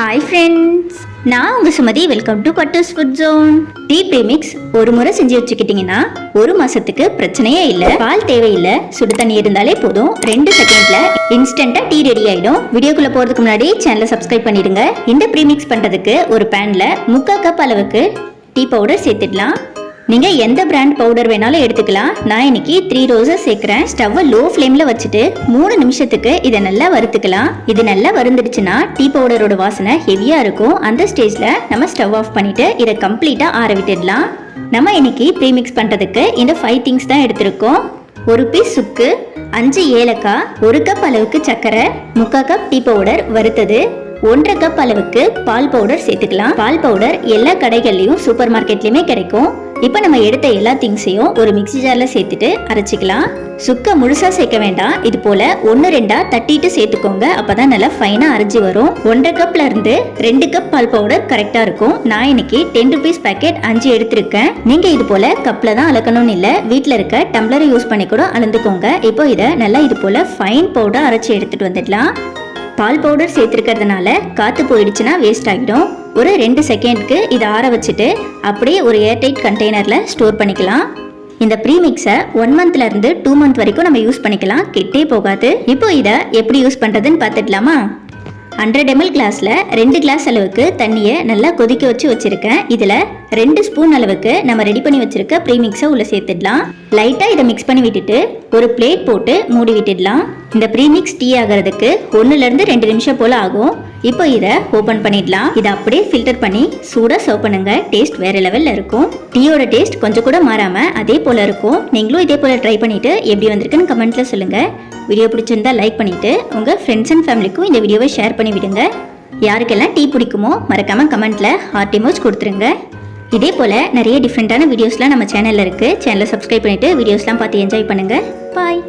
Hi friends நான் உங்கள் Sumathi. Welcome to Pattu's food zone tea premix ஒரு முறை செஞ்சு வச்சுக்கிட்டிங்கன்னா ஒரு மாதத்துக்கு பிரச்சனையே இல்லை பால் தேவையில்லை சுடு தண்ணி இருந்தாலே போதும். ரெண்டு செகண்டில் இன்ஸ்டண்ட்டாக டீ ரெடி ஆயிடும். வீடியோக்குள்ளே போறதுக்கு முன்னாடி சேனலை சப்ஸ்கிரைப் பண்ணிடுங்க. இந்த ப்ரீமிக்ஸ் பண்ணுறதுக்கு ஒரு பேனில் முக்கால் கப் அளவுக்கு டீ பவுடர் சேர்த்துடலாம். நீங்கள் எந்த பிராண்ட் பவுடர் வேணாலும் எடுத்துக்கலாம். நான் இன்னைக்கு த்ரீ ரோசஸ் சேர்க்குறேன். ஸ்டவ்வை லோ ஃப்ளேமில் வச்சுட்டு மூணு நிமிஷத்துக்கு இதை நல்லா வறுத்துக்கலாம். இது நல்லா வறுந்துடுச்சுன்னா டீ பவுடரோட வாசனை ஹெவியாக இருக்கும். அந்த ஸ்டேஜில் நம்ம ஸ்டவ் ஆஃப் பண்ணிவிட்டு இதை கம்ப்ளீட்டாக ஆற விட்டுடலாம். நம்ம இன்னைக்கு ப்ரீமிக்ஸ் பண்ணுறதுக்கு இந்த ஃபைவ் திங்ஸ் தான் எடுத்திருக்கோம். ஒரு பீஸ் சுக்கு அஞ்சு ஏலக்காய் ஒரு கப் அளவுக்கு சர்க்கரை முக்கால் கப் டீ பவுடர் வறுத்தது. ஒன்றரை கப் அளவுக்கு பால் பவுடர் சேர்த்துக்கலாம். பால் பவுடர் எல்லா கடைகள்லையும் சூப்பர் மார்க்கெட்லையுமே கிடைக்கும். இப்போ நம்ம எடுத்த எல்லா திங்ஸையும் ஒரு மிக்ஸி ஜாரில் சேர்த்துட்டு அரைச்சிக்கலாம். சுக்க முழுசாக சேர்க்க வேண்டாம். இது போல் ஒன்று ரெண்டாக தட்டிட்டு சேர்த்துக்கோங்க. அப்போ தான் நல்லா ஃபைனாக அரைச்சி வரும். ஒன்றரை கப்பில் இருந்து ரெண்டு கப் பால் பவுடர் கரெக்டாக இருக்கும். நான் இன்னைக்கு டென் ருபீஸ் பேக்கெட் அஞ்சு எடுத்திருக்கேன். நீங்கள் இது போல் கப்பில் தான் அளக்கணும்னு இல்லை வீட்டில் இருக்க டம்ளரை யூஸ் பண்ணி கூட அளந்துக்கோங்க. இப்போ இதை நல்லா இது போல் ஃபைன் பவுடர் அரைச்சி எடுத்துகிட்டு வந்துடலாம். பால் பவுடர் சேர்த்துருக்கிறதுனால காற்று போயிடுச்சுன்னா வேஸ்ட் ஆகிடும். ஒரு ரெண்டு செகண்ட்க்கு இதை ஆற வச்சுட்டு அப்படியே ஒரு ஏர்டைட் கண்டெய்னரில் ஸ்டோர் பண்ணிக்கலாம். இந்த ப்ரீமிக்ஸை ஒன் மந்த்லேருந்து டூ மந்த் வரைக்கும் நம்ம யூஸ் பண்ணிக்கலாம். கெட்டே போகாது. இப்போ இதை எப்படி யூஸ் பண்ணுறதுன்னு பார்த்துடலாமா? ஹண்ட்ரட் எம்எல் கிளாஸில் ரெண்டு கிளாஸ் அளவுக்கு தண்ணியை நல்லா கொதிக்க வச்சு வச்சுருக்கேன். இதில் ரெண்டு ஸ்பூன் அளவுக்கு நம்ம ரெடி பண்ணி வச்சுருக்க ப்ரீமிக்ஸை உள்ளே சேர்த்துடலாம். லைட்டாக இதை மிக்ஸ் பண்ணி விட்டுட்டு ஒரு பிளேட் போட்டு மூடி விட்டுடலாம் இந்த ப்ரீமிக்ஸ் டீ ஆகிறதுக்கு ஒன்றுலேருந்து ரெண்டு நிமிஷம் போல் ஆகும். இப்போ இதை ஓப்பன் பண்ணிடலாம். இதை அப்படியே ஃபில்டர் பண்ணி சூடாக சர்வ் பண்ணுங்க. டேஸ்ட் வேற லெவலில் இருக்கும். டீயோட டேஸ்ட் கொஞ்சம் கூட மாறாமல் அதே போல இருக்கும். நீங்களும் இதே போல ட்ரை பண்ணிட்டு எப்படி வந்திருக்குன்னு கமெண்ட்ல சொல்லுங்க. வீடியோ பிடிச்சிருந்தா லைக் பண்ணிட்டு உங்க ஃப்ரெண்ட்ஸ் அண்ட் ஃபேமிலிக்கும் இந்த வீடியோவை ஷேர் பண்ணி விடுங்க யாருக்கெல்லாம் டீ பிடிக்குமோ மறக்காம கமெண்ட்ல ஹார்ட் இமோஜ் கொடுத்துருங்க. இதே போல் நிறைய டிஃப்ரெண்ட்டான வீடியோஸ்லாம் நம்ம சேனலில் இருக்குது சேனலை சப்ஸ்கிரைப் பண்ணிட்டு வீடியோஸ்லாம் பார்த்து என்ஜாய் பண்ணுங்கள் பாய்